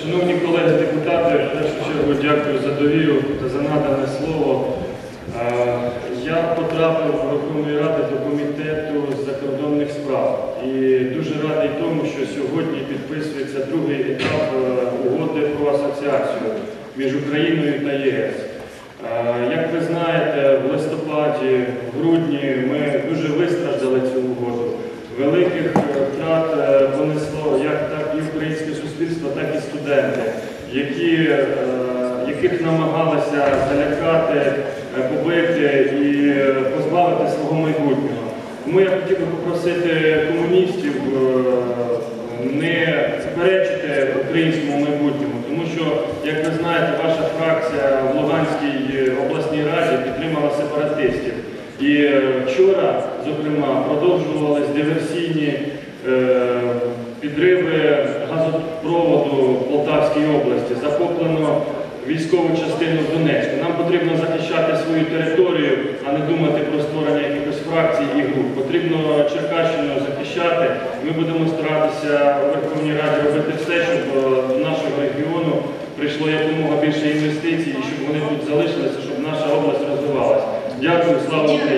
Шановні колеги депутати, в першу чергу дякую за довіру та за надане слово. Я потрапив в Верховної Ради до комітету закордонних справ і дуже радий тому, що сьогодні підписується другий етап е, угоди про асоціацію між Україною та ЄС. Як ви знаєте, в листопаді, в грудні ми і студенти, які, е, яких намагалися залякати, е, побити і позбавити свого майбутнього. Тому я хотів би попросити комуністів е, не заперечити українському майбутньому, тому що, як ви знаєте, ваша фракція в Луганській обласній раді підтримала сепаратистів. І вчора, зокрема, продовжувались диверсійні підриви газопроводу в Полтавській області. Захоплено військову частину в Донецьку. Нам потрібно захищати свою територію, а не думати про створення якихось фракцій і груп. Потрібно Черкащину захищати. Ми будемо старатися у Верховній Раді робити все, щоб е, до нашого регіону прийшло якомога більше інвестицій, і щоб вони тут залишилися, щоб наша область розвивалася. Дякую, слава Україні!